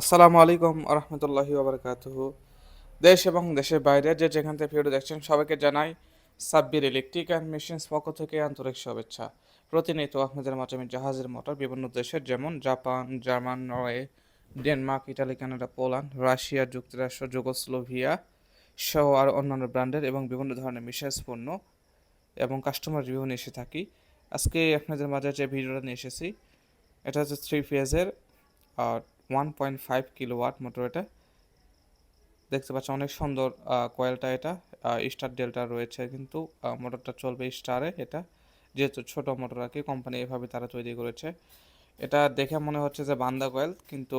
আসসালামু আলাইকুম আরহামতুল্লাহি ওবরকাতুহ। দেশ এবং দেশের বাইরে যে যেখান থেকে ভিডিও দেখছেন, সবাইকে জানাই সাব্বির ইলেকট্রিক অ্যান্ড মেশিনস পক্ষ থেকে আন্তরিক শুভেচ্ছা। প্রতিনিয়ত আপনাদের মাঝে আমি জাহাজের মোটর, বিভিন্ন দেশের যেমন Japan, German, Norway, Denmark, Italy, Canada, Poland, Russia, যুক্তরাষ্ট্র, যুগোস্লোভিয়া সহ আর অন্যান্য ব্র্যান্ডের এবং বিভিন্ন ধরনের মিশেস পণ্য এবং কাস্টমার রিভিউ নিয়ে এসে থাকি। আজকে আপনাদের মাঝে যে ভিডিওটা নিয়ে এসেছি, এটা হচ্ছে থ্রি ফেজের আর one point five kilo watt motor এটা। দেখতে পাচ্ছেন অনেক সুন্দর কয়েলটা এটা। স্টার ডেল্টা রয়েছে কিন্তু মোটরটা চলবে স্টারে এটা। যেহেতু ছোট মোটর আর কি কোম্পানি এভাবে তারা তৈরি করেছে। এটা দেখে মনে হচ্ছে যে বান্দা কয়েল কিন্তু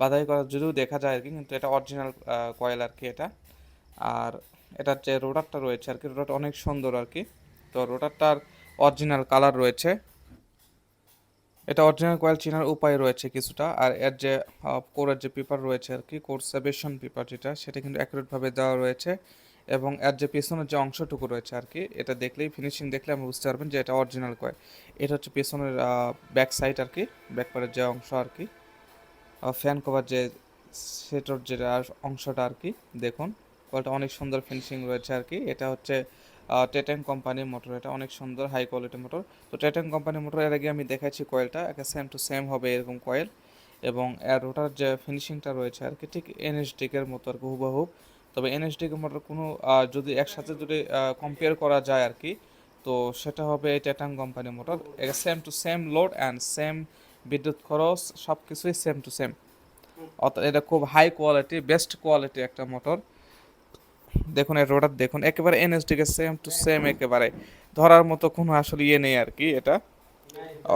বাধাই করা যদিও দেখা যায় আর কি, কিন্তু এটা অরিজিনাল কয়েল আর কি এটা। আর এটার যে রোটারটা রয়েছে আর কি রোটারটা অনেক সুন্দর আর কি। তো রোটারটার অরিজিনাল কালার রয়েছে। এটা অরিজিনাল কয়েল চেনার উপায় রয়েছে কিছুটা, আর এর যে কোরের যে পেপার রয়েছে আর কি কোর সেবেশন পেপার যেটা, সেটা কিন্তু অ্যাকুরেটভাবে দেওয়া রয়েছে এবং এর যে পেছনের যে অংশটুকু রয়েছে আর কি, এটা দেখলেই ফিনিশিং দেখলে আমরা বুঝতে পারবেন যে এটা অরিজিনাল কয়েল এটা হচ্ছে পেছনের ব্যাক সাইড আর কি ব্যাক পারের যে অংশ আর কি ফ্যান কভার যে সেটার যে অংশটা আর কি, দেখুন কয়েলটা অনেক সুন্দর ফিনিশিং রয়েছে আর কি। এটা হচ্ছে টেটেন কোম্পানির মোটর এটা অনেক সুন্দর হাই কোয়ালিটি মোটর তো টেটেন কোম্পানির মোটর এর আগে আমি দেখাচ্ছি কয়েলটা একে সেম টু সেম হবে এরকম কয়েল এবং এর ওটার যে ফিনিশিংটা রয়েছে আর কি, ঠিক এনএসডিকের মতো আর কি হুবহু। তবে এনএসডিকে মোটর কোনো যদি একসাথে যদি কম্পেয়ার করা যায় আর কি, তো সেটা হবে এই টেটান কোম্পানির motor same to same load and same বিদ্যুৎ খরচ সব কিছুই সেম টু সেম অর্থাৎ এটা খুব হাই কোয়ালিটি বেস্ট কোয়ালিটি একটা মোটর দেখুন এর রোডার দেখুন, একেবারে এনএসডিকে সেম টু সেম একেবারে। ধরার মতো কোনো আসলে ইয়ে নেই আর কি এটা।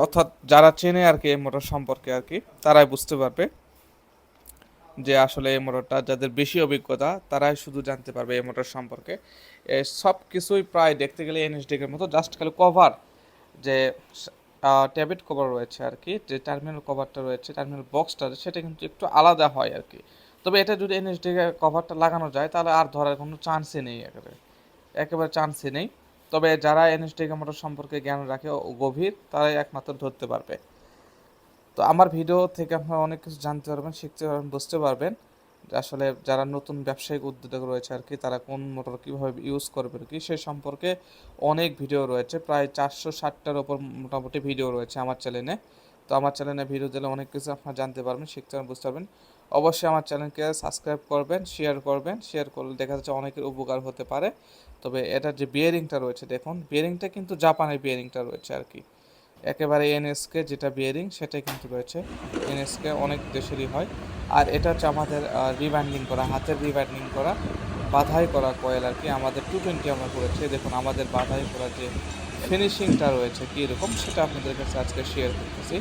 অর্থাৎ যারা চেনে আর কি এই মোটর সম্পর্কে আর কি, তারাই বুঝতে পারবে যে আসলে এই মোটরটা যাদের বেশি অভিজ্ঞতা, তারাই শুধু জানতে পারবে এই মোটর সম্পর্কে। সব কিছুই প্রায় দেখতে গেলে এনএসডিকের মতো জাস্ট খালি কভার যে ট্যাবলেট কভার রয়েছে আর কি, যে টার্মিনাল কভারটা রয়েছে টার্মিনাল বক্সটা সেটা কিন্তু একটু আলাদা হয় আর কি। তবে এটা যদি এনএসডি কভারটা লাগানো যায়, তাহলে আর ধরার কোনো চান্সই নেই একেবারে। একেবারে চান্সই নেই। তবে যারা এনএসডি মোটর সম্পর্কে জ্ঞান রাখে গভীর, তারাই একমাত্র ধরতে পারবে। তো আমার ভিডিও থেকে আপনারা অনেক কিছু জানতে পারবেন, শিখতে পারবেন, বুঝতে পারবেন আসলে যারা নতুন ব্যবসায়িক উদ্যোগ রয়েছে আর কি, তারা কোন মোটর কীভাবে ইউজ করবে আর কি, সে সম্পর্কে অনেক ভিডিও রয়েছে। প্রায় চারশো ষাটটার ওপর মোটামুটি ভিডিও রয়েছে আমার চ্যানেলে তো আমার চ্যানেলে ভিডিও দিলে অনেক কিছু আপনারা জানতে পারবেন, শিখতে পারবেন, বুঝতে পারবেন। অবশ্যই আমার চ্যানেলকে সাবস্ক্রাইব করবেন শেয়ার করবেন। শেয়ার করলে দেখা যাচ্ছে অনেকের উপকার হতে পারে। তবে এটার যে বিয়ারিংটা রয়েছে, দেখুন বিয়ারিংটা কিন্তু জাপানের বিয়ারিংটা রয়েছে আর কি। একেবারে এনএসকে যেটা বিয়ারিং সেটাই কিন্তু রয়েছে। এনএসকে অনেক দেশেরই হয়। আর এটা হচ্ছে আমাদের রিবাইন্ডিং করা, হাতের রিবাইন্ডিং করা, বাধাই করা কয়েল আর কি। আমাদের টু টোয়েন্টি আমরা করেছি। দেখুন, আমাদের বাধাই করা যে ফিনিশিংটা রয়েছে কী রকম, সেটা আপনাদের কাছে আজকে শেয়ার করতেছি।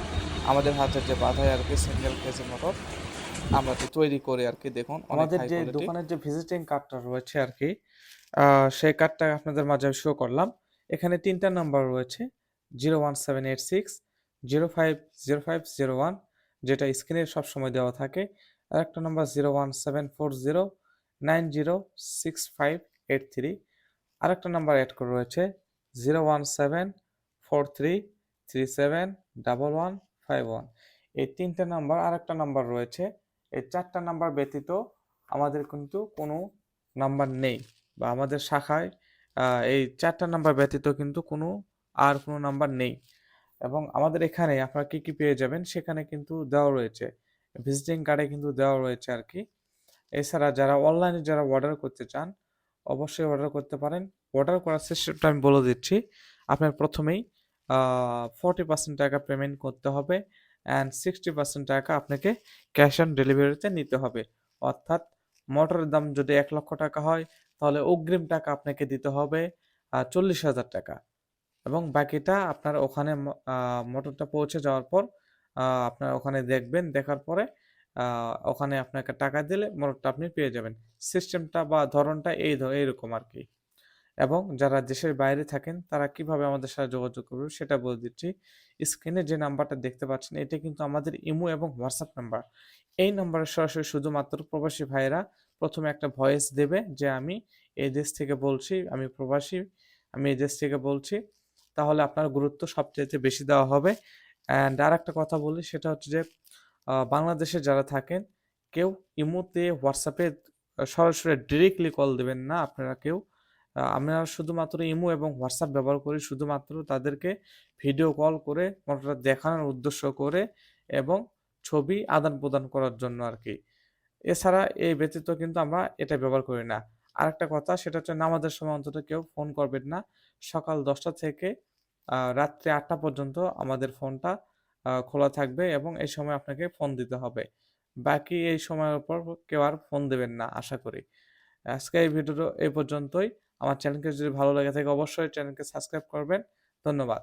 আমাদের হাতের যে বাধাই আর কি সিঙ্গেল ফেজের মোটর আমরা তো তৈরি করি আর কি দেখুন আমাদের যে দোকানের যে ভিজিটিং কার্ডটা রয়েছে আর কি সেই কার্ডটা আপনাদের মাঝে শো করলাম। এখানে তিনটা নাম্বার রয়েছে zero one seven eight six zero five zero five zero one যেটা স্ক্রিনে সবসময় দেওয়া থাকে। আর একটা number zero one seven four zero nine zero six five eight three আরেকটা নাম্বার অ্যাড করে রয়েছে zero one seven four three three seven double one five one এই তিনটে নাম্বার আর একটা নাম্বার রয়েছে এই চারটা নাম্বার ব্যতীত আমাদের কিন্তু কোনো নাম্বার নেই বা আমাদের শাখায় এই চারটা নাম্বার ব্যতীত কিন্তু কোনো আর কোনো নাম্বার নেই। এবং আমাদের এখানে আপনারা কি কি পেয়ে যাবেন সেখানে কিন্তু দেওয়া রয়েছে ভিজিটিং কার্ডে কিন্তু দেওয়া রয়েছে আর কি। এছাড়া যারা অনলাইনে যারা অর্ডার করতে চান, অবশ্যই অর্ডার করতে পারেন। অর্ডার করার সিস্টেমটা আমি বলে দিচ্ছি। আপনার প্রথমেই ফর্টি পার্সেন্ট টাকা পেমেন্ট করতে হবে। অ্যান্ড সিক্সটি পার্সেন্ট টাকা আপনাকে ক্যাশ অন ডেলিভারিতে নিতে হবে। অর্থাৎ মোটরের দাম যদি এক লক্ষ টাকা হয়, তাহলে অগ্রিম টাকা আপনাকে দিতে হবে চল্লিশ হাজার টাকা। এবং বাকিটা আপনার ওখানে মোটরটা পৌঁছে যাওয়ার পর আপনার ওখানে দেখবেন, দেখার পরে ওখানে আপনাকে টাকা দিলে মোটরটা আপনি পেয়ে যাবেন। সিস্টেমটা বা ধরনটা এই এইরকম আর কি। এবং যারা দেশের বাইরে থাকেন, তারা কীভাবে আমাদের সাথে যোগাযোগ করবে সেটা বলে দিচ্ছি। স্ক্রিনে যে নাম্বারটা দেখতে পাচ্ছেন, এটা কিন্তু আমাদের ইমো এবং হোয়াটসঅ্যাপ নাম্বার। এই নাম্বারে সরাসরি শুধুমাত্র প্রবাসী ভাইয়েরা প্রথমে একটা ভয়েস দেবে যে, আমি এই দেশ থেকে বলছি, আমি প্রবাসী, আমি এই দেশ থেকে বলছি। তাহলে আপনার গুরুত্ব সবচেয়ে বেশি দেওয়া হবে। অ্যান্ড আর একটা কথা বলি, সেটা হচ্ছে যে বাংলাদেশে যারা থাকেন, কেউ ইমোতে, হোয়াটসঅ্যাপে সরাসরি ডিরেক্টলি কল দেবেন না। আপনারা কেউ আমরা শুধুমাত্র ইমো এবং হোয়াটসঅ্যাপ ব্যবহার করি শুধুমাত্র তাদেরকে ভিডিও কল করে কোনোটা দেখানোর উদ্দেশ্য করে এবং ছবি আদান প্রদান করার জন্য আর কি এছাড়া এই ব্যতীত কিন্তু আমরা এটা ব্যবহার করি না। আরেকটা কথা সেটা হচ্ছে নামাজের সময় অন্তত কেউ ফোন করবেন না। সকাল দশটা থেকে রাত্রি আটটা পর্যন্ত আমাদের ফোনটা খোলা থাকবে এবং এই সময় আপনাকে ফোন দিতে হবে। বাকি এই সময়ের পর কেউ আর ফোন দেবেন না, আশা করি। আজকে এই ভিডিওটা এই পর্যন্তই। আমার চ্যানেলকে যদি ভালো লাগে থাকে অবশ্যই চ্যানেলকে সাবস্ক্রাইব করবেন। ধন্যবাদ।